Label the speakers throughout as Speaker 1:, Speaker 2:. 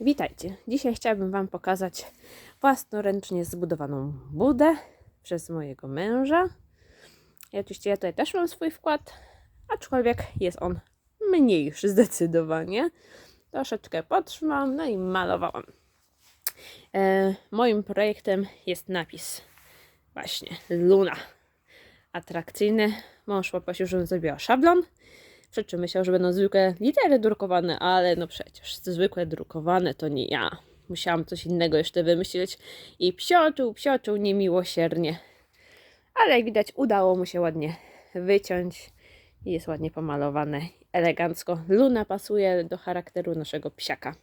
Speaker 1: Witajcie. Dzisiaj chciałabym Wam pokazać własnoręcznie zbudowaną budę przez mojego męża. I oczywiście ja tutaj też mam swój wkład, aczkolwiek jest on mniejszy zdecydowanie. Troszeczkę podtrzymałam, no i malowałam. E, moim projektem jest napis właśnie Luna. Atrakcyjny. Mąż poprosił, żebym zrobiła szablon. Przy czym myślał, że będą zwykłe litery drukowane, ale no przecież zwykłe drukowane to nie ja. Musiałam coś innego jeszcze wymyślić i psioczył, psioczył niemiłosiernie. Ale jak widać udało mu się ładnie wyciąć i jest ładnie pomalowane, elegancko. Luna pasuje do charakteru naszego psiaka.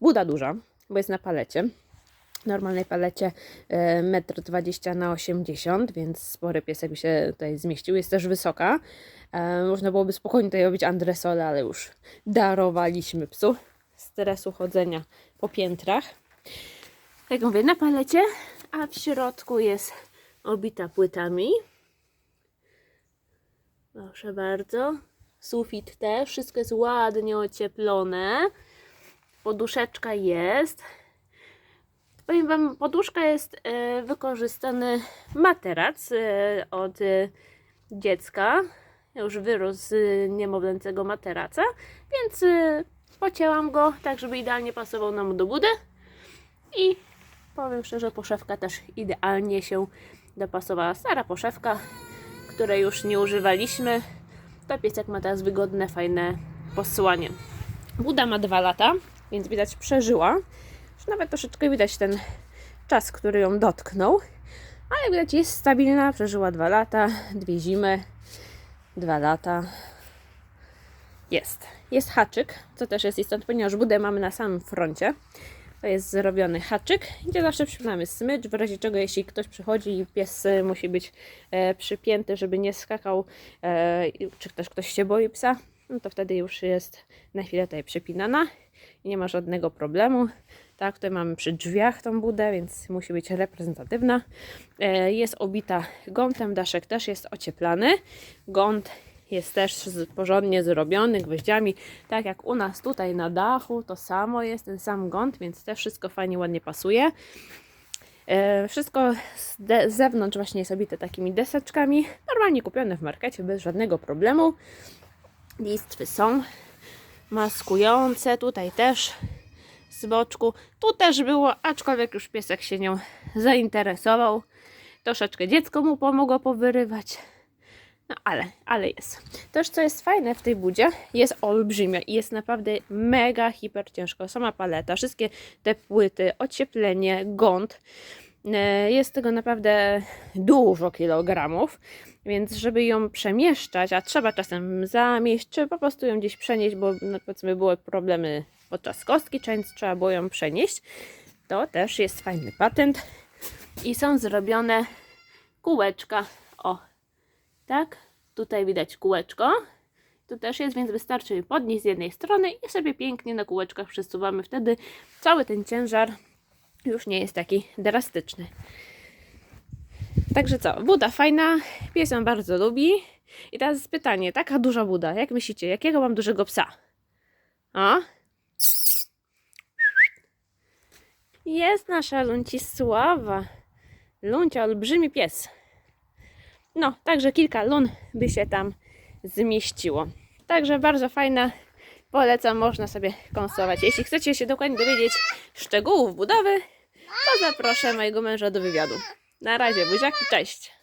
Speaker 1: Buda duża, bo jest na palecie. Normalnej palecie e, 1,20 m na 80 więc spory piesek by się tutaj zmieścił. Jest też wysoka. E, Można byłoby spokojnie tutaj robić andresole, ale już darowaliśmy psu stresu chodzenia po piętrach. Jak mówię, na palecie, a w środku jest obita płytami. Proszę bardzo. Sufit też, wszystko jest ładnie ocieplone. Poduszeczka jest. Powiem Wam, poduszka jest e, wykorzystany materac e, od dziecka. Już wyrósł z niemowlęcego materaca, więc e, pocięłam go tak, żeby idealnie pasował nam do budy. I powiem szczerze, poszewka też idealnie się dopasowała. Stara poszewka, której już nie używaliśmy. To piesek ma teraz wygodne, fajne posłanie. Buda ma dwa lata, więc widać przeżyła. Już nawet troszeczkę widać ten czas, który ją dotknął. Ale widać jest stabilna, przeżyła dwa lata, dwie zimy, dwa lata. Jest. Jest haczyk, co też jest istotne, ponieważ budę mamy na samym froncie. To jest zrobiony haczyk, gdzie zawsze przypinamy smycz, w razie czego jeśli ktoś przychodzi i pies e, musi być e, przypięty, żeby nie skakał, e, czy też ktoś się boi psa, no to wtedy już jest na chwilę tutaj przypinana i nie ma żadnego problemu. Tak, tutaj mamy przy drzwiach tą budę, więc musi być reprezentatywna. E, Jest obita gątem, daszek też jest ocieplany. Gąt jest też porządnie zrobiony gwoździami, tak jak u nas tutaj na dachu, to samo jest ten sam gąt, więc też wszystko fajnie, ładnie pasuje. E, Wszystko z, z zewnątrz właśnie jest obite takimi deseczkami, normalnie kupione w markecie bez żadnego problemu. Listwy są maskujące, tutaj też z boczku. Tu też było, aczkolwiek już piesek się nią zainteresował. Troszeczkę dziecko mu pomogło powyrywać. No ale, ale jest. Też co jest fajne w tej budzie, jest olbrzymia i jest naprawdę mega hiper ciężko. Sama paleta, wszystkie te płyty, ocieplenie, gąt. E, Jest tego naprawdę dużo kilogramów, więc żeby ją przemieszczać, a trzeba czasem zamieść, czy po prostu ją gdzieś przenieść, bo no, powiedzmy były problemy podczas kostki, więc trzeba było ją przenieść, to też jest fajny patent. I są zrobione kółeczka. O, tak? Tutaj widać kółeczko. Tu też jest, więc wystarczy podnieść z jednej strony i sobie pięknie na kółeczkach przesuwamy. Wtedy cały ten ciężar już nie jest taki drastyczny. Także co, buda fajna, pies ją bardzo lubi. I teraz pytanie, taka duża buda, jak myślicie, jakiego mam dużego psa? A? Jest nasza Luncisława. Luncia, olbrzymi pies. No, także kilka lun by się tam zmieściło. Także bardzo fajna. Polecam, można sobie konsować. Jeśli chcecie się dokładnie dowiedzieć szczegółów budowy, to zaproszę mojego męża do wywiadu. Na razie, buziaki, cześć!